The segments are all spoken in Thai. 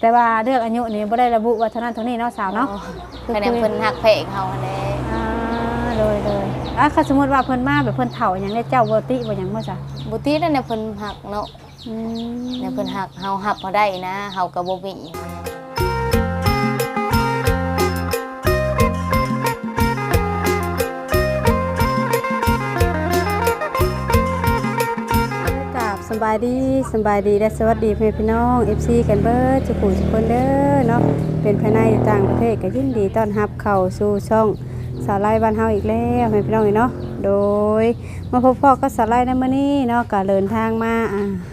แต่ว่าเรื่องอายุนี่บ่ได้ระบุว่าเท่านั้นเท่านี้เนาะสาวเนาะคะแนนเพิ่นหักเพกเฮาหั่นแหละอ่าโดยโดยอะถ้าสมมติว่าเพิ่นมาแบบเพิ่นเฒ่าอย่างนี้เจ้าบ่ติบ่หยังบ่จ้ะบุตรีนั่นน่ะเพิ่นหักเนาะอืมเนี่ยเพิ่นหักเฮาหับบ่ได้นะเฮาก็บ่มีกรา บสบายดีสบายดีและสวัสดีเพื่อนพี่น้อง FC กันเบิดจุกุทุกคนเด้อเนาะเป็นภายในหรือต่างประเทศก็ยินดีต้อนรับเข้าสู่ช่องสาไลบ้านเฮาอีกแล้วเพื่อนพี่น้องเนาะโดยมาพบพ่อก็สาไลในมื้อนี้เนาะก็เดินทางมา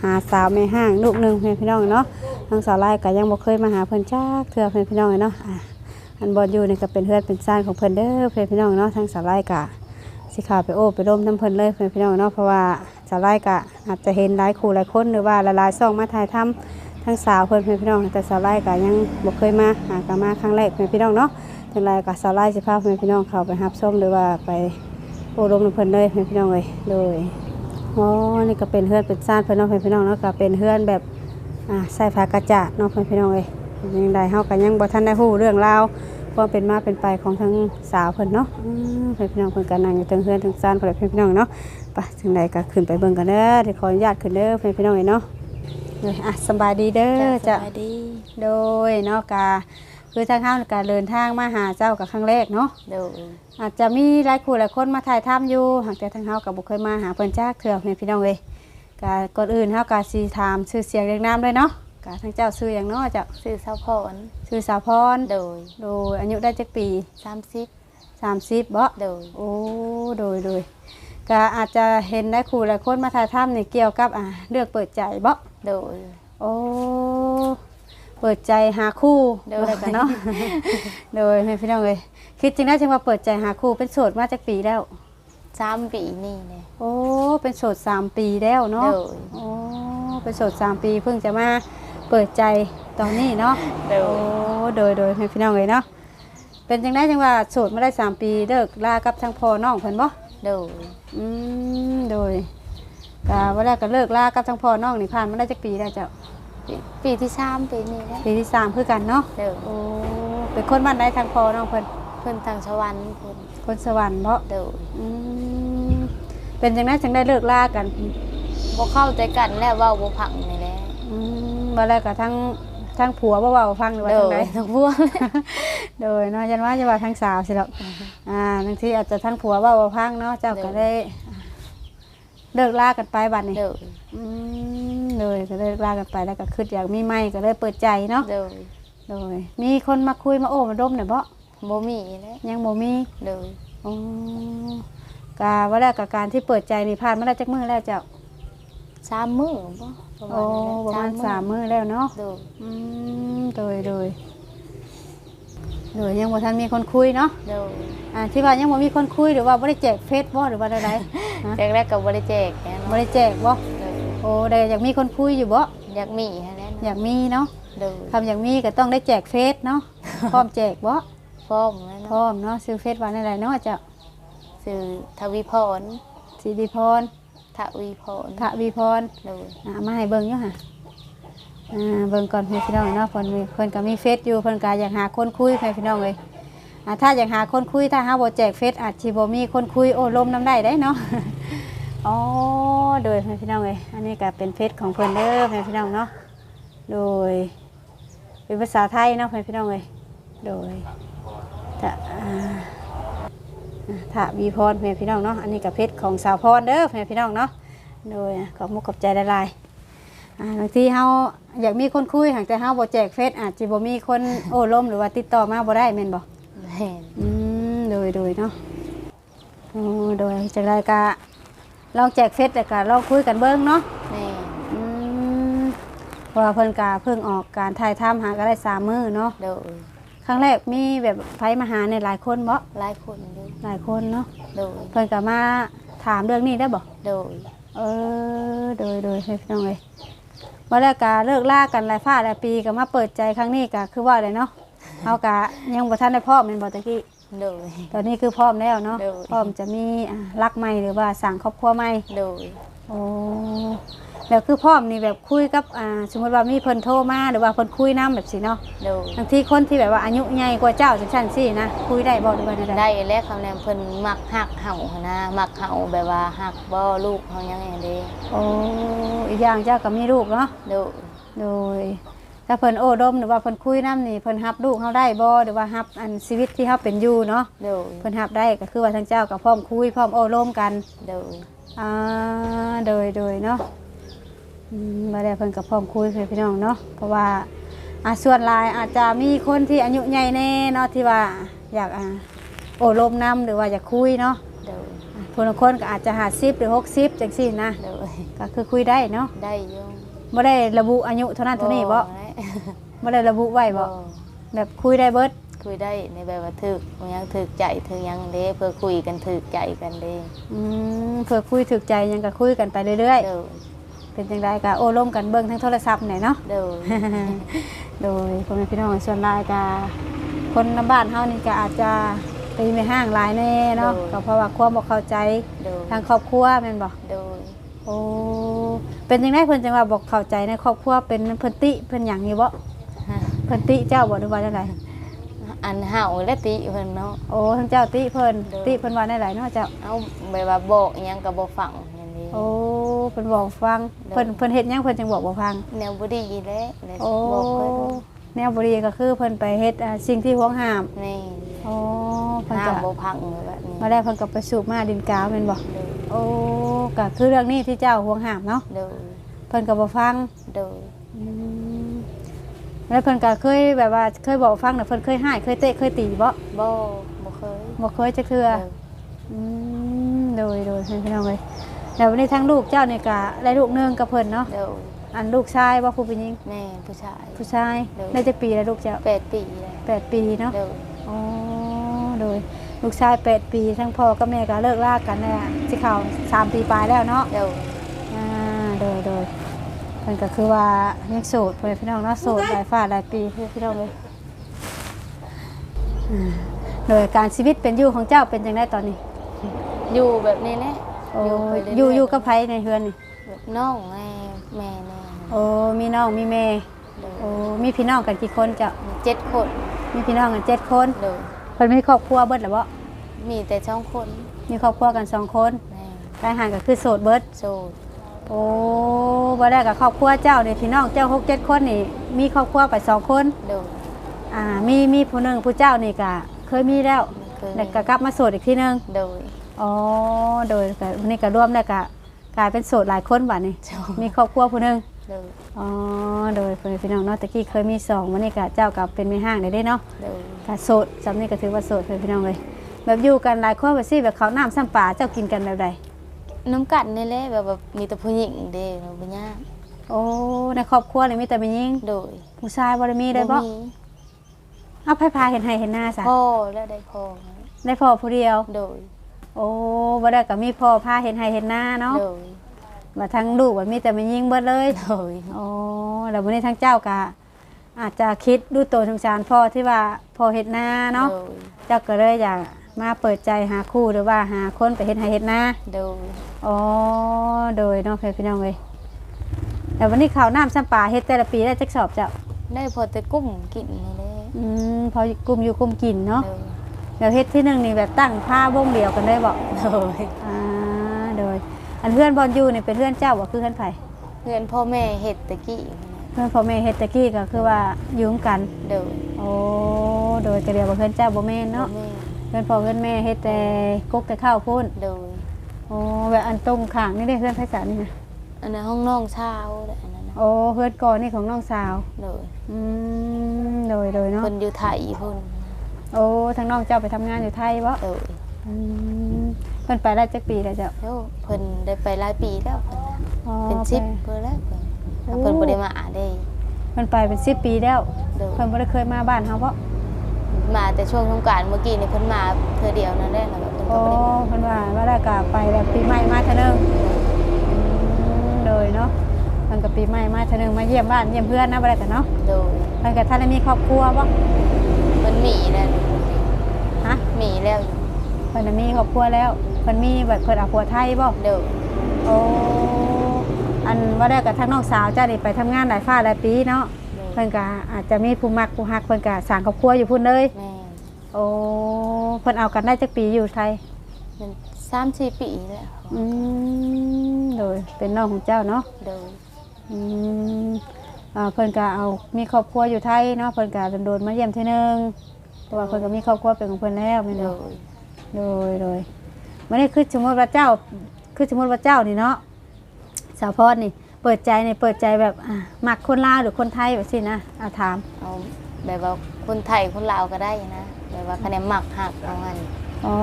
หาสาวแม่ห้างลูกหนึงเพื่อนพี่น้องเนาะทางสาไลก็ยังบ่เคยมาหาเพิ่อนจักเทื่อเพื่อนพี่น้องเนาะอันบอลอยู่นี่ก็เป็นเพื่อนเป็นซ่านของเพิ่อนเด้อเพื่อนพี่น้องเนาะทางสาไลก็สิขาไปโอ้ไปร่มน้ำเพลินเลยเพื่อนพี่น้องเนาะเพราะว่า สาไล่กะอาจจะเห็นหลายคู่หลายคนหรือว่าหลายซ่องมาถ่ายทำทั้งสาวเพื่อนเพื่อนพี่น้องแต่สาวไล่กะยังบ่เคยมาหากมาครั้งแรกเพื่อนพี่น้องเนาะจังไรกะสาวไล่สิพาเพื่อนพี่น้องเขาไปรับส้มหรือว่าไปโอ้ร่มเพลินเลยเพื่อนพี่น้องเลยโดยอ๋อนี่ก็เป็นเฮือนเป็นซ่านเพื่อนน้องเพื่อนพี่น้องเนาะก็เป็นเฮือนแบบอ่าใส่ผ้ากระจาดเนาะเพื่อนพี่น้องเลยยังได้เฮาก็ยังบ่ทันได้ฮู้เรื่องราว ความเป็นมาเป็นไปของทั้งสาวเพิ่นเนาะอืมเพิ่นพี่น้องเพิ่นกันนั่งอยู่เทั้งเฮือนเทั้งซ่านเพิ่นเพิ่นพี่น้องเนาะไปถึงใดก็ขึ้นไปเบิ่งกันเด้อเดี๋ยวขออนุญาตขึ้นเด้อเพิ่นพี่น้องเอ้ยเนาะเลยอะสำบายดีเด้อจ้ะจ้ะสบายดีโดยเนาะกาคือทางเฮาการเดินทางมาหาเจ้ากับครั้งแรกเนาะโดยอาจจะมีหลายคู่หลายคนมาถ่ายทำอยู่หากแต่ทางเฮาก็บ่เคยมาหาเพิ่นจักเทื่อเพิ่นพี่น้องเอ้ยกาก่อนอื่นเฮาก็สิถามชื่อเสียงเรียงนามเลยเนาะ กาทางเจ้าชื่อหยังเนาะเจ้าชื่อสาวพรชื่อสาวพรโดย โดยอายุได้จักปี30 30บ่โดย โอ้โดยโดยก็อาจจะเห็นได้ครูหลายคนมาถ่ายทำนี่เกี่ยวกับอ่าเลือกเปิดใจบ่โดย โอ้เปิดใจหาคู่โดย อะไรกันเนาะโดยให้พี่น้องเลยคิดจริงนะจังว่าเปิดใจหาคู่เป็นโสดมาจากปีแล้ว 3ปีนี่แหละโอ้เป็นโสดสามปีแล้วเนาะ โดย โอ้เป็นโสดสามปีเพิ่งจะมา เปิดใจตอนนี้เนาะโดโอ้ยโดยโดยให้พี่น้องเลยเนาะเป็นจังได้จังว่าโสดมาได้สามปีเลิกลากับทางพ่อน้องเพิ่นบ่โดยอืมโดยกาว่าแรกก็เลิกลากับทั้งพ่อน้องนี่ผ่านมาได้จักปีแล้วเจ้าปีปีที่3ปีนี้แหละปีที่สามคือกันเนาะโดยโอ้เป็นคนบ้านใดทางพ่อน้องเพิ่นเพิ่นทางสวรรค์เพิ่นคนสวรรค์เพราะโดยอืมเป็นจังไดจังได้เลิกลากันบ่เข้าใจกันแล้วเว้าบ่พังนี่แหละอืม ว่าแรกก็ทั้งทั้งผัวบ่เว้าฟังหรือว่าโดทางยใดทั้งพวก โดยเนาะยันว่าจะว่าทั้งสาวสิหรอกอ่าบางทีอาจจะทั้งผัวเว้าบ่ฟังเนาะเจ้าก็ได้เลิกลากันไปบัดนี้ โดยอืมเลยก็เลิกลากันไปแล้วก็คิดอยากมีใหม่ก็เลยเปิดใจเนาะโดยโดยมีคนมาคุยมาโอ้มาดมเนี่ยเพราะบ่มีแหละยังบ่มีโดยอ๋อกาว่าแล้วกับการที่เปิดใจนี่ผ่านมาได้จักมื้อแล้วเจ้า สามมื้อบ่ประมาโอ้ณนั้นแหละประมาณมื้อสามมื้อแล้วเนาะ โดยอืมโดยโดยโดยยังบ่ทันมีคนคุยเนาะ โดยอ่าที่ว่ายังบ่มีคนคุยหรือว่าบ่ได้แจกเฟซบ่หรือว่าใดๆฮะแรกแรกๆก็บ่ได้แจกแน่บ่ได้แจกบ่โดยโอ้ได้อยากมีคนคุยอยู่บ่ อยากมีให้แน่อยากมีเนาะโดยทำอยากมีก็ต้องได้แจกเฟซเนาะ พร้อมแจกบ่ พร้อมแล้วพร้เนาะอมเนาะซื้อเฟซวันอะไรเนาะเจ้าสื่อทวีพรสิริพร ทวีพรทวีพรโดยอ่ามาให้เบิ่งอยู่ค่ะอ่าเบิ่งก่อนให้พี่น้องเนาะเพิ่นมีเพิ่นก็มีเฟซอยู่เพิ่นก็อยากหาคนคุยให้พี่น้องเลยอ่าถ้าอยากหาคนคุยถ้าหาบ่แจกเฟซอาจสิบ่มีคนคุยโอ้ลมน้ำได้ได้เนาะอ๋อโดยให้พี่น้องเลยอันนี้ก็เป็นเฟซของเพิ่นเด้อให้พี่น้องเนาะโดยเป็นภาษาไทยเนาะให้พี่น้องเลยโดยถ้าอ่าอ่า ถ้าวีพรให้พี่น้องเนาะอันนี้ก็เฟซของสาวพรเด้อให้พี่น้องเนาะโดยขอบมุกขอบใจละลายๆอ่าบางทีเฮาอยากมีคนคุยหากแต่เฮาบ่แจกเฟซอาจสิบ่มีคนโอ้ล้มหรือว่าติดต่อมาบ่ได้แม่นบ่แม่นอืมโดยโดยเนาะโอ้โดยจังไดก็ลองแจกเฟซแต่ก็ลองคุยกันเบิ่งเนาะแม่นอืมเพราะว่าเพิ่นก็เพิ่งออกการถ่ายทำหาก็ได้สามมื้อเนาะโดยค รั้งแรกมีแบบไผมาหาเนี่ยหลายคนบ่หลายคนอยู่หลายคนเนาะโดย เพิ่นก็มาถามเรื่องนี้ได้บ่โดย เออโดยโดยให้พี่น้องเลยมาแล้วกาเลิกล่ากันหลายฟ้าหลายปีก็มาเปิดใจครั้งนี้ก็คือว่าเลยเนาะเอากะยังบ่ทันได้พร้อมเป็นบ่ตะกี้ โดย ตอนนี้คือพร้อมแล้วเนาะโดย พร้อมจะมีอ่ารักใหม่หรือว่าสั่งครอบครัวใหม่โดย โอ้ แล้วคือพร้อมนี่แบบคุยกับอ่าสมมติว่ามีเพิ่นโทรมาหรือว่าเพิ่นคุยนํแบบสิเนาะโดยบางทีคนที่แบบว่าอายุใหญ่กว่าเจ้าจังซั่นสินะคุยได้บ่หรือว่าได้ได้แล้วคำแนมเพิ่นมักหักเห่าหั้นนะมักเห่าแบบว่าหักบ่ลูกเฮายังไงเด้โอ้อีกอย่างเจ้าก็มีลูกเนาะโดยโดยถ้าเพิ่นโอ้ดมหรือว่าเพิ่นคุยนํนี่เพิ่นรับลูกเฮาได้บ่หรือว่ารับอันชีวิตที่เฮาเป็นอยู่เนาะโดยเพิ่นรับได้ก็คือว่าทั้งเจ้าก็พร้อมคุยพร้อมโอ้ร่มกันโดยอ่าโดยโดยเนาะอื มมาได้เพิ่นกับพร้อมคุยเพื่อนพี่น้องเนาะเพราะว่าอ่าส่วนหลายอาจจะมีคนที่อายุใหญ่แน่เนาะที่ว่าอยากอ่าโอ้ลมนำหรือว่าอยากคุยเนาะโดยอ่าคนละคนก็อาจจะหาซิหรือหกสิบจังซี่นะโดยก็คือคุยได้เนาะได้อยู่บ่ได้ระบุอายุเท่านั้นเท่านี้บ่ได้บ่ได้ระบุไว้บ่บ่แบบคุยได้เบิดคุยได้ในแบบว่าถึกมันยังถึกใจถึกยังเด้เพื่อคุยกันถึกใจกันเด้อืมเพื่อคุยถูกใจหยังก็คุยกันไปเรื่อยโดยๆ เป็นจังไดก็โอ้ร่มกันเบิ่งทั้งโทรศัพท์นี่เนาะ โดย โดยพ่อแม่พี่น้องส่วนหลายก็คนในบ้านเฮานี่ก็อาจจะไปไม่ห้างหลายแน่เนาะก็เพราะว่าความบ่เข้าใจโดยทางครอบครัวแม่นบ่โดยโอ้เป็นจังไดเพิ่นจังว่าบ่เข้าใจในครอบครัวเป็นเพิ่นติเพิ่นหยังนี่บ่ฮะเพิ่นติเจ้าบ่หรือว่าจังไดอันเห่าและติเพิ่นเนาะ โอ้ทั้งเจ้าติเพิ่นโดย ติเพิ่นว่าได้หลายเนาะเจ้าเอาแบบว่าบอกอิหยังก็บ่ฟังอย่างนี้ โอ้เพิ่นบอกฟังโดยเพิ่นเพิ่นเฮ็ดหยังเพิ่นจังบอกบ่ฟัง แนวบ่ดีแหล้วเลยโอ้บอกเพิ่นแนวบ่ดีก็คือเพิ่นไปเฮ็ดอ่าสิ่งที่ห่วงห้ามนี่โอ้เพิ่นห้าก็มบ่พังแบบนี้มาได้เพิ่นก็ไปสูบมาดินกาวแม่นบ่โดยโอ้ก็คือเรื่องนี้ที่เจ้าห่วงห้ามเนาะโดยเพิ่นก็บ่ฟังโดยอืมแล้วเพิ่นก็เคยแบบว่าเคยบอกฟังน่ะเพิ่นเคยให้เคยเตะเคยตีบ่บ่บ่เคยบ่เคยจักเทื่อโดยอืมโดยโดยเพิ่นพี่น้องเอ้ย แล้ววันนี้ทั้งลูกเจ้านี่ก็ได้ลูกหนึงกับเพิ่นเนาะโดยอันลูกชายบ่ผู้เป็นหญิง แม่ผู้ชาย ผู้ชายโดยได้จักปีแล้วลูกเจ้าแปดปีแล้วแปดปีเนาะโดยอ๋อ โดยลูกชายแปดปี ทั้งพ่อกับแม่ก็เลิกลากันแล้วสิเข้าสามปีปลายแล้วเนาะโดยอ่า โดยโดยมันก็คือว่ายังโสดเพื่อนพี่น้องเนาะโสดหลายฝ่าหลายปีเพื่อนพี่น้องเลยอ่าโดยการชีวิตเป็นอยู่ของเจ้าเป็นยังไงตอนนี้ อยู่แบบนี้แหละ โอ้ไปเรื่ๆอยู่อยู่กับไผในเฮือนนี่แบบน้องแม่แม่แม่โอ้มีน้องมีแม่โดยโอ้มีพี่น้องกันกี่คนเจ้ามีเจ็ดคน มีพี่น้องกันเจ็ดคนโดยเพิ่นมีครอบครัวเบิดหรือบ่มีแต่ช่องคน มีครอบครัวกันสองคนแม่รายหารก็คือโสดเบิดโสดโอ้บ่ได้กับครอบครัวเจ้านี่พี่น้องเจ้าหกเจ็ดคนนี่ มีครอบครัวไปสองคนโดยอ่ามีมีผู้หนึ่งผู้เจ้านี่ก็เคยมีแล้วเคยแล้วก็กลับมาโสดอีกทีหนึงโดย อ๋อโดยก็วันนี้ก็รวมแล้วก็กลายเป็นโสดหลายคนบัดนี้โสดมีครอบครัวผู้หนึงโดยอ๋อโดยเพิ่นพี่น้องเนาะตะกี้เคยมีสองวันนี้ก็เจ้ากับเป็นแม่ห้างได้เด้เนาะโดยก็โสดจำนี้ก็ถือว่าโสดเพิ่นพี่น้องเลยแบบอยู่กันหลายคนแบบซี่แบบเขาวน้ำซ้ำปลาเจ้ากินกันแบบใดน้ำกัดนี่แหละแบบว่ามีแต่ผู้หญิงเด้เราบ่ยากโอ้ในครอบครัวนี่มีแต่แม่ยิงโดยผู้ชายบ่ได้มีได้บ่มีเอาไผพาเห็นให้เห็นหน้าซะพ่อและได้พ่อได้พ่อผู้เดียว โดย โอ้บ่ได้ก็มีพ่อพาเห็นให้เห็นหน้าเนาะโดยว่าทั้งลูกว่ามีแต่แม่ยิงเบิดเลย โดยโอ้แล้ววันนี้ทั้งเจ้าก็อาจจะคิดดูตัวสงสารพ่อที่ว่าพ่อเฮ็ดนาเนาะ โดยเจ้าก็เลยอยากมาเปิดใจหาคู่หรือว่าหาคนไปเฮ็ดให้เฮ็ดนาโดยอ๋อ โดยเน้องเพื่อนพี่น้องเลยแต่วันนี้ข้าวน้ำซ้ำปลาเฮ็ดแต่ละปีได้จักสอบเจ้าได้พอแต่กุ้มกินนี่แหละอืมพอกลุ่มอยู่กลุ่มกินเนาะ โดย แล้วเฮ็ดที่หนึ่งนี่แบบตั้งผ้าวงเดียวกันได้บ่โดยอ่าโดย อันเพื่อนบอลอยู่นี่เป็นเพื่อนเจ้าบ่คือเพื่อนไผเพื่อนพ่อแม่เฮ็ดตะกี้เพื่อนพ่อแม่เฮ็ดตะกี้ก็คือว่าอยู่ร่วมกันโดยโอ้โดยก็เดียวบ่เพื่อนเจ้าบ่แม่นเนาะพ่อแม่เพื่อนพ่อเพื่อนแม่เฮ็ดแต่กกแต่ข้าวพุ่นโดยโอ้แบบอันตรงข้างนี่ได้เพื่อนไผสารนี่นะอันนั้นห้องน้องเช้าและอันนั้นนะโอ้เพื่อนก่อนนี่ของน้องสาวโดยอืมโดยโดยเนาะ เพิ่นอยู่ไทยเพิ่น โอ้ทางน้องเจ้าไปทำงานอยู่ไทยบ่โดยอืมเพิ่นไปได้จักปีแล้วเจ้าแล้วเพิ่นได้ไปหลายปีแล้วเพิ่นน่ะอ๋อเป็นชิปเพิ่นแล้วเพิ่นแล้วเพิ่นบ่ได้มาได้เพิ่นไปเป็น10ปีแล้วโดยเพิ่นบ่ได้เคยมาบ้านเฮาบ่มาแต่ช่วงสงกรานต์เมื่อกี้นี่เพิ่นมาเทื่อเดียวนั่นแหละแล้วก็เพิ่นโอ้ก็บ่ได้มาเพิ่นว่าว่าแล้วก็ไปแบบปีใหม่มาเทื่อนึงอืมโดยเนาะเพิ่นก็ปีใหม่มาเทื่อนึงมาเยี่ยมบ้านเยี่ยมเพื่อนนะบ่ได้กันเนาะโดย เพิ่นก็ทันได้มีครอบครัวบ่ เพิ่นมีแล้วฮะมีแล้วอยู่เพิ่นน่ะมีครอบครัวแล้วเพิ่นมีแบบเพิ่นเอาผัวไทยบ่โดยโอ้อันอันว่าได้กับทั้งน้องสาวเจ้านี่ไปทำงานหลายฟ้าหลายปีเนาะโดยเพิ่นก็อาจจะมีผู้มักผู้ฮักเพิ่นก็สร้างครอบครัวอยู่พุ่นเลย แม่นโอ้เพิ่นเอากันได้จักปีอยู่ไทยเป็นสามสี่ปีแล้วอืมโดยเป็นน้องของเจ้าเนาะโดยอืม อ่าเพิ่นก็เอามีครอบครัวอยู่ไทยเนาะเพิ่นก็โดนๆมาเยี่ยมเทื่อนึงเพราะว่าเพิ่นก็มีครอบครัวเป็นของเพิ่นแล้วแม่นโดบ่ยโดยโดยมันนี่คือสมมติว่าเจ้า คือสมมติว่าเจ้านี่เนาะสาวพรนี่ เปิดใจนี่เปิดใจแบบอะมักคนลาวหรือคนไทยแบบสินะเอาถามเอาแบบว่าคนไทยคนลาวก็ได้นะแบบว่าคะแนนหมักหักเอางั้นอ๋อ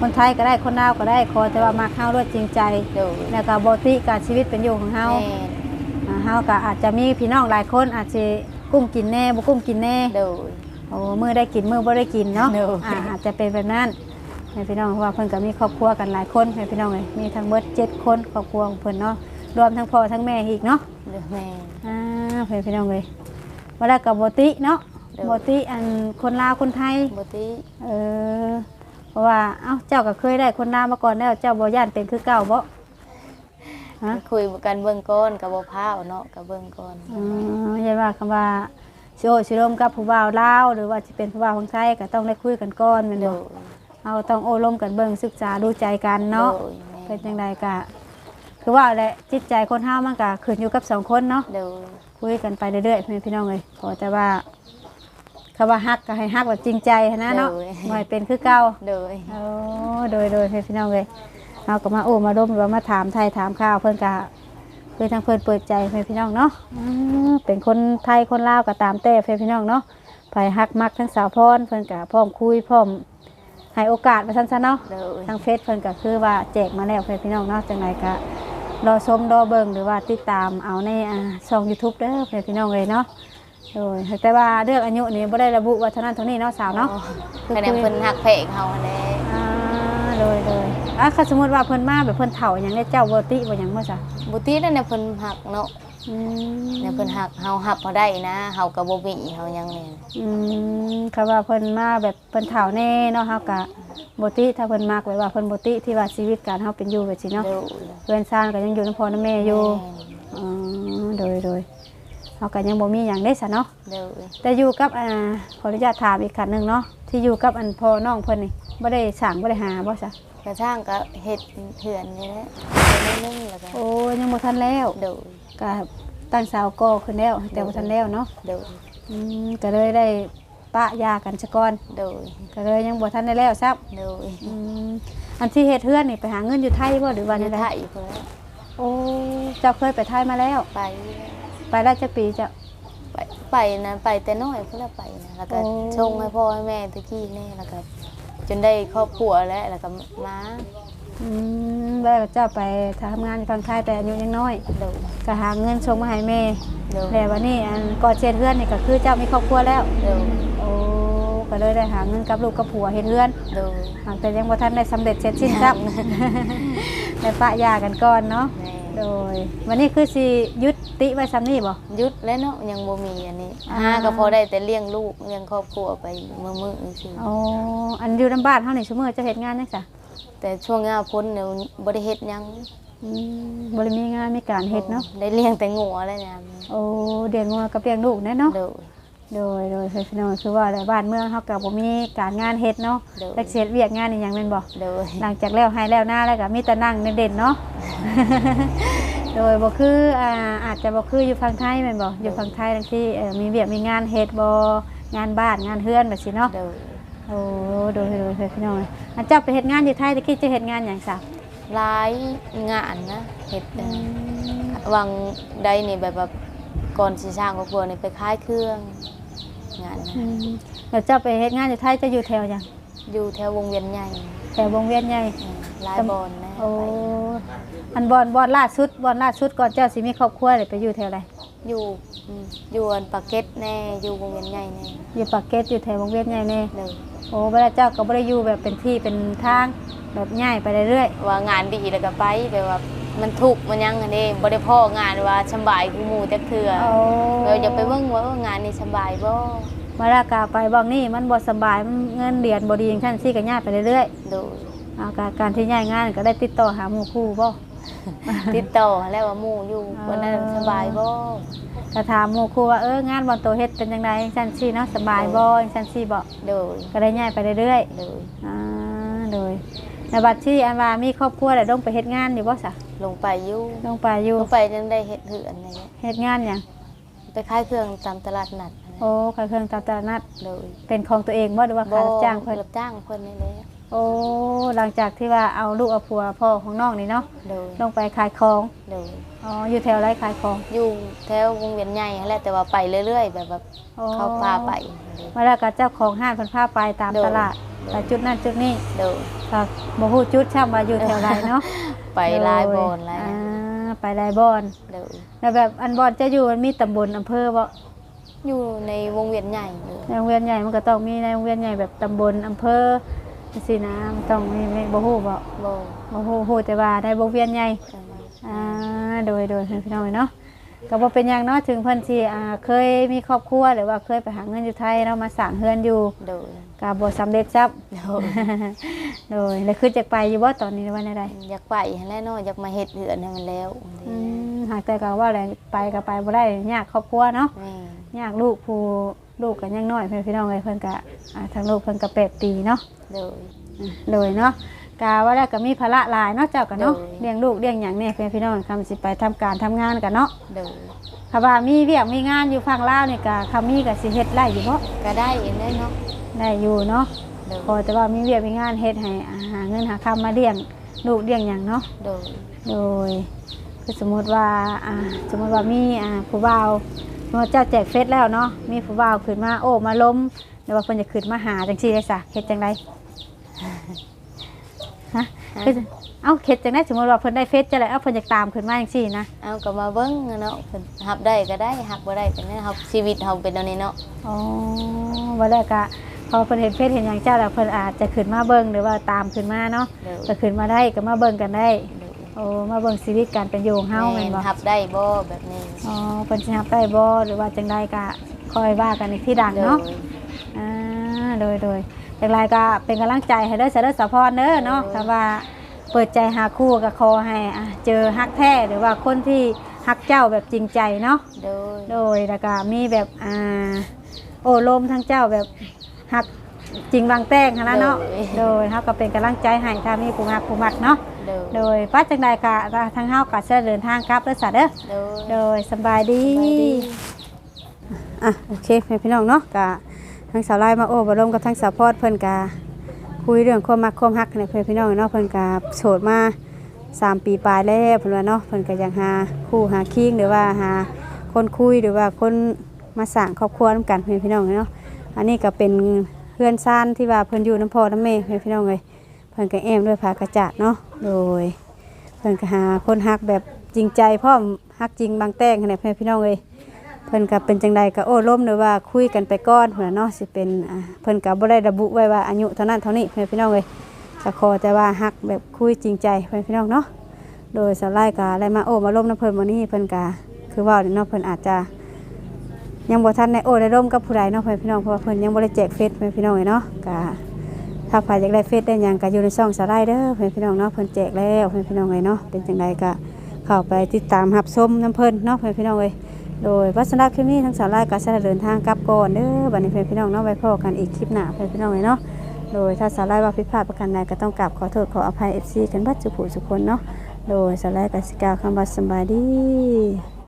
คนไทยก็ได้คนลาวก็ได้ขอแต่ว่ามักเฮาด้วยจริงใจ โดยแล้วก็บติการชีวิตเป็นอยู่ของเฮา แม่นอ่า เฮาก็อาจจะมีพี่น้องหลายคนอาจจะกุ้มกินแน่บ่กุ้มกินแน่โดย โอ้มือได้กินมือบ่ได้กินเนาะเนอะ อ่าอาจจะเป็นแบบนั้นให้พี่น้องเพราะว่าเพิ่นก็มีครอบครัวกันหลายคนให้พี่น้องเลยมีทั้งเบิดเจ็ดคนครอบครัวของเพิ่นเนาะรวมทั้งพ่อทั้งแม่อีกเนาะโดยแม่นอ่าให้พี่น้องเลยว่าแล้วกับโบติเนาะเนอะโบติอันคนลาวคนไทย บ่ติเออเพราะว่าเอ้าเจ้าก็เคยได้คนลาวมาก่อนแล้วเจ้าบ่ย่านเป็นคือเก่าบ่ ฮะคุยกันเบิ่งก่อนกับบ่พร้าวเนาะกับเบิ่งก่อนอ๋อยันว่าคำว่าสิโอสิรมกับผู้บ่าวลาวหรือว่าจะเป็นผู้บ่าวของไทยก็ต้องได้คุยกันก่อนแม่นโดบ่ยเอาต้องโอ้ลมกันเบิ่งศึกษาดูใจกันเนาะโดยแม่เป็นจังไดกะคือว่าแหละจิตใจคนเฮามันก็ขึ้นอยู่กับสองคนเนาะโดยคุยกันไปเรื่อยๆพี่พี่น้องเลยขอแต่ว่าคำว่าฮักก็ให้ฮักแบบจริงใจหั้นนะเนาะบ่ให้เป็นคือเก่าโดยโอ้โดยโดยพี่พี่น้องเลย เอาก็มาโอ้มาดมหรือว่ามาถามไทยถามข่าวเพิ่นกะคือทางเพิ่นเปิดใจพี่พี่น้องเนาะอืมเป็นคนไทยคนลาวก็ตามแต่พี่พี่น้องเนาะไปฮักมักทั้งสาวพรเพิ่นกะพร้อมคุยพร้อมให้โอกาสมาสั้นๆเนาะ โดยทางเฟซเพิ่นก็คือว่าแจกมาแล้วเพื่อนพี่น้องเนาะจังไรก็รอชมรอเบิ่งหรือว่าติดตามเอาในอ่าช่อง YouTube เด้อเพื่อนพี่น้องเลยเนาะโดยแต่ว่าเรื่องอายุนี่บ่ได้ระบุว่าเท่านั้นเท่านี้เนาะสาวเนาะ คะแนนเพิ่นหักเพกเฮาแหละอ่าโดยโดย อะถ้าสมมุติว่าเพิ่นมาแบบเพิ่นเฒ่าอย่างนี้เจ้าบ่ติบ่หยังบ่จ้ะบ่ตินั่นน่ะเพิ่นหักเนาะอืมเนี่ยเพิ่นหักเฮาหับเฮาได้นะเฮาก็บ่มีเฮายังแม่นอืมคำว่าเพิ่นมาแบบเพิ่นเฒ่าแน่เนาะเฮาก็บ่ติถ้าเพิ่นมักไว้ว่าเพิ่นบ่ติที่ว่าชีวิตการเฮาเป็นอยู่แบบสิเนาะโดยเพื่อนซ่านก็ยังอยู่นำพ่อนำแม่อยู่อ๋อโดยโดยเขาก็ยังบ่มีอย่างได้สะเนาะโดยแต่อยู่กับอ่าขออนุญาตถามอีกขันหนึ่งเนาะ ที่อยู่กับอันพ่อน้องเพิ่นนี่บ่ได้สั่งบ่ได้หาบ่ซะ กระช่างก็เฮ็ดเถื่อนนี่แหละไปนิดนึงแล้วก็โอ้ยังบ่ทันแล้วโดยก็ตั้งสาวก็ขึ้นแล้ว แต่บ่ทันแล้วเนาะโดยอืมก็เลยได้ปะยากันซะก่อนโดยก็เลยยังบ่ทันได้แล้วซับโดยอืมอันที่เฮ็ดเฮือนนี่ไปหาเงินอยู่ไทยบ่หรือว่าอในยู่ใดไทยพุ่นแหละโอ้เจ้าเคยไปไทยมาแล้ว ไป ไปได้จักปีเจ้าไปไปนะไปแต่น้อยพุ่นแหละไปนะแล้วก็โอ้ชงให้พ่อให้แม่ตะกี้แน่แล้วก็ จนได้ครอบครัวแล้วแล้วก็มาอืมแล้วเจ้าไปทำงานอยู่ฝั่งไทยแต่อายุยังน้อยโดย ก็หาเงินส่งมาให้แม่โดยแล้ววันนี้อันก่อนเช็ดเฮือนนี่ก็คือเจ้ามีครอบครัวแล้ว โดยโอ้ก็เลยได้หาเงินกับลูกกับผัวเฮ็ดเฮือนโดย หากแต่ยังบ่ทันได้สำเร็จเสร็จสิ้นครับได้ปะยากันก่อนเนาะ แม่ โดย วันนี้คือสิยุติไว้ซ้ำนี่บ่หยุดแล้วเนาะยังบ่มีอันนี้อ่าหาก็พอได้แต่เลี้ยงลูกเลี้ยงครอบครัวไปมื้อๆซื่อโอ้อันอยู่นํบ้านเฮานี่ซุมื้อเจะเฮ็ดงานจังซะแต่ช่วงหน้าพ้นเนี่ยบ่ได้เฮ็ดหยังอืมบ่ได้มีงานมีการเฮ็ดเนาะ ได้เลี้ยงแต่งัวแล้วเนี่ยโอ้เลี้ยงงัวกับเลี้ยงลูกแน่เนาะ โดย โดยโดยพี่น้องคือว่าในบ้านเมืองเฮาก็บ่มีการงานเฮ็ดเนาะโดย แต่เสียเวียกงานอีหยังแม่นบ่โดยหลังจากแล้วให้แล้วหน้าแล้วก็มีแต่นั่งเด่นๆเนาะ โดยบ่คืออ่าอาจจะบ่คืออยู่ฝั่งไทยแม่นบ่อยู่ฝั่งไทยทั้งที่เอ่อมีเวียกมีงานเฮ็ดบ่งานบ้านงานเฮือนแบบสิเนาะโดยโอ้โดยโดยโดยพี่น้องอันเจ้าไปเฮ็ดงานอยู่ไทยตะกี้จะเฮ็ดงานหยังซะหลายงานนะเฮ็ดเออวังใดนี่แบบแบบก่อนสิสร้างครอบครัวนี่ไปขายเครื่อง งานนะอืมแล้วเจ้าไปเฮ็ดงานอยู่ไทยจะอยู่แถวหยังอยู่แถววงเวียนใหญ่แถววงเวียนใหญ่เออหลายบอนนะโอ้ไปอันบอนบอนล่าสุดบอนล่าสุดก่อนเจ้าสิมีครอบครัวเลยไปอยู่แถวใดอยู่อืมอยู่อันปากเก็ตแน่อยู่วงเวียนใหญ่แน่อยู่ปากเกร็ดอยู่แถววงเวียนใหญ่แน่เลยโอ้เวลาเจ้าก็บ่ได้อยู่แบบเป็นที่เป็นทางแบบง่ายไปเรื่อยว่างานดีแล้วก็ไปแบบว่า มันทุกข์มันยังอันนี้บ่ได้พ่องานว่าสำบายคือหมู่จักเทื่อๆโอ้เราอย่าไปเบิ่งว่าเอองานนี่สำบายบ่เวลากาไปบางนี่มันบ่สบายมันเงินเดือนบ่ดีอย่างซั่นซี่ก็ง่ายไปเรื่อยโดยๆเอาการการที่ย้ายงานก็ได้ติดต่อหาหมู่คู่บ่ติดต่อแล้วว่าหมู่อยู่วันนั้นสบายบ่ก็ถามหมู่ครูว่าเอองานบอลโตเฮ็ดเป็นจังไดจังซี่เนาะสบายบ่จังซี่บ่โดยก็ได้ย้ายไปเรื่อยโดยๆอ่าโดย ในบัดที่อันว่ามีครอบครัวแล้วต้องไปเฮ็ดงานอยู่บ่ซะลงไปอยู่ต้องไปอยู่ลงไปจังได้เฮ็ดเหือนอะไรเงี้ยเฮ็ดงานหยังไปขายเครื่องตามตลาดนัดโอ้ขายเครื่องตามตลาดนัดโดยเป็นของตัวเองบ่หรือว่าขายรับจ้างเพิ่นรับจ้างเพิ่นนี่แหละ โอ้หลังจากที่ว่าเอาลูกเอาผัวพ่อของน้องนี่เนาะโดยลงไปขายของโดยอ๋ออยู่แถวไรขายของอยู่แถววงเวียนใหญ่นั่นแหละแต่ว่าไปเรื่อย ๆ แบบแบบอ๋อเขาพาไปมาแล้วก็เจ้าของห้างเพิ่นพาไปตามโดยตลาดไปจุดนั้นจุดนี้โดยก็บ่ฮู้จุดช่ำว่าอยู่แถวใดเนาะไปลายบอนลายอ่าไปลายบอนโดยแล้วแบบอันบอนจะอยู่มันมีตำบลอำเภอบ่อยู่ในวงเวียนใหญ่เลยในโรงเรียนใหญ่มันก็ต้องมีในโรงเรียนใหญ่แบบตำบลอำเภอ จังซี่นะมันต้องมีมีบ่ฮู้บ่โบบ่ฮู้ฮู้แต่ว่าในวงเวียนใหญ่จังหวะอ่าโดยโดยพี่น้องเนาะก็บ่เป็นหยังเนาะถึงเพิ่นสิอ่าเคยมีครอบครัวหรือว่าเคยไปหาเงินอยู่ไทยเนาะมาสร้างเฮือนอยู่โดยก็บ่สำเร็จซับโดยโดยแล้วคือจะไปอยู่บ่ตอนนี้วันใดอยากไปแน่นอนอยากมาเฮ็ดเหือนให้มันแล้วอืมหากแต่ก็ว่าอะไรไปก็ไปบ่ได้ยากครอบครัวเนาะแม่ยากลูกผู้ ลูกก็ยังน้อยเพิ่นพี่น้องเอ้ยเพิ่นก็อ่าทางลูกเพิ่นก็8ปีเนาะโดยอ่าโดยเนาะกาว่าแล้วก็มีภาระหลายเนาะเจ้าก็เนาะโดยเลี้ยงลูกเลี้ยงหยังเนี่ยเพิ่นพี่น้องคำสิไปทำการทำงานกันเนาะโดยค่ะว่ามีเวียกมีงานอยู่ฝั่งลาวนี่ก็คำมีก็สิเฮ็ดได้อยู่บ่ก็ได้เองได้เนาะได้อยู่เนาะโดยพอแต่ว่ามีเวียกมีงานเฮ็ดให้อ่าหาเงินหาคำมาเลี้ยงลูกเลี้ยงหยังเนาะโดยโดยคือสมมติว่าอ่าสมมติว่ามีอ่าผู้บ่าว สมมติว่าเจ้าแจกเฟซแล้วเนาะมีผู้บ่าวขึ้นมาโอ้มาล้มหรือว่าเพิ่นจะขึ้นมาหาจังซี่ได้ซะเฮ็ดจังไดฮะคือเอ้าเฮ็ดจังไดสมมติว่าเพิ่นได้เฟซจะได้เอ้าเพิ่นอยากตามขึ้นมาจังซี่นะเอาก็มาเบิ่งเนาะเพิ่นหับได้ก็ได้หับบ่ได้ก็ได้หับชีวิตเฮาเป็นอันนี้เนาะอ๋อว่าแล้วก็พอเพิ่นเห็นเฟซเห็นหยังเจ้าแล้วเพิ่นอาจจะขึ้นมาเบิ่งหรือว่าตามขึ้นมาเนาะโดยก็ขึ้นมาได้ก็มาเบิ่งกันได้ โดยโอ้มาเบิ่งชีวิตการเป็นอยู่ของเฮาแม่นบ่หับได้บ่แบบนี้อ๋อเพิ่นสิรับได้บ่หรือว่าจังใดก็คอยว่ากันอีกที่ดังโดเนาะยอ่าโดยโดยอย่างไรก็เป็นกำลังใจให้เด้อเสด็จสะพรเด้อเนาะโดยถ้าว่าเปิดใจหาคู่ก็ขอให้อะเจอฮักแท้หรือว่าคนที่ฮักเจ้าแบบจริงใจเนาะโดยโดยแล้วก็มีแบบอ่าโอ้ลมทั้งเจ้าแบบฮักจริงบางแต้งหั้นนะเนาะโดยเฮาก็เป็นกำลังใจให้ถ้ามีผู้ฮักผู้มักเนาะ โดยโดยป้าจังใดก็ทางเฮาก็จะเดินทางกลับเด้อสัตว์เด้อโดยโดยสำบายดีสบายดีอะโอเคแม่พี่น้องเนาะกะทั้งสาวไล่มาโอ้บรมกับทั้งสาวพอดเพิ่นกะคุยเรื่องความมักความฮักเนี่ยเพื่อนพี่น้องเนาะเพิ่นกะโสดมาสามปีปลายแล้วเพิ่นว่าเนาะเพิ่นก็ยังหาคู่หาคิงหรือว่าหาคนคุยหรือว่าคนมาสร้างครอบครัวนำกันเพื่อนพี่น้องเนาะอันนี้ก็เป็นเพื่อนซ่านที่ว่าเพิ่นอยู่น้ำพ่อน้ำแม่เพื่อนพี่น้องเลยเพิ่นก็แอมด้วยผ้ากระจาดเนาะโดยเพิ่นก็หาคนฮักแบบจริงใจพร้อมฮักจริงบางแต้งเนี่ยเพื่อนพี่น้องเลยเพิ่นก็เป็นจังใดก็โอ้ล้มหรือว่าคุยกันไปก่อนเพิ่นน่ะเนาะสิเป็นเพิ่นก็บ่ได้ระบุไว้ว่าอายุเท่านั้นเท่านี้เพิ่อนพี่น้องเอ้ยก็ขอแต่ว่าฮักแบบคุยจริงใจเพิ่อนพี่น้องเนาะโดยสาวไล่ก็อะไรมาโอ้มาล้มน้ำเพิ่นมื้อนี้เพิ่นก็คือว่าเนาะเพิ่นอาจจะ ยังบ่ทันได้โอ้ได้ร่มกับผู้ใดเนาะเพิ่อนพี่น้องเพราะว่าเพิ่นยังบ่ได้แจกเฟซเพิ่อนพี่น้องเอ้ยเนาะก็ ถ้าใครอยากได้เฟซได้ยังก็อยู่ในช่องสาวไล่เด้อเพิ่อนพี่น้องเนาะเพิ่นแจกแล้วเพิ่อนพี่น้องเอ้ยเนาะเป็นจังใดก็เข้าไปติดตามรับชมน้ำเพิ่นเนาะเพิ่อนพี่น้องเอ้ยโดยวัสดุคลิปนี้ทั้งสาวไล่ก็จะเดินทางกลับก่อนเด้อบัดนี้เพื่อนพี่น้องเนาะไว้พอกันอีกคลิปหน้าเพื่อนพี่น้องเลยเนาะโดยถ้าสาวไล่ว่าผิดพลาดประการใดก็ต้องกราบขอโทษขออภัยเอฟซีกันบัดจุกผู้ทุคนเนาะโดยสาวไล่ก็สิกาคำว่าสบายดี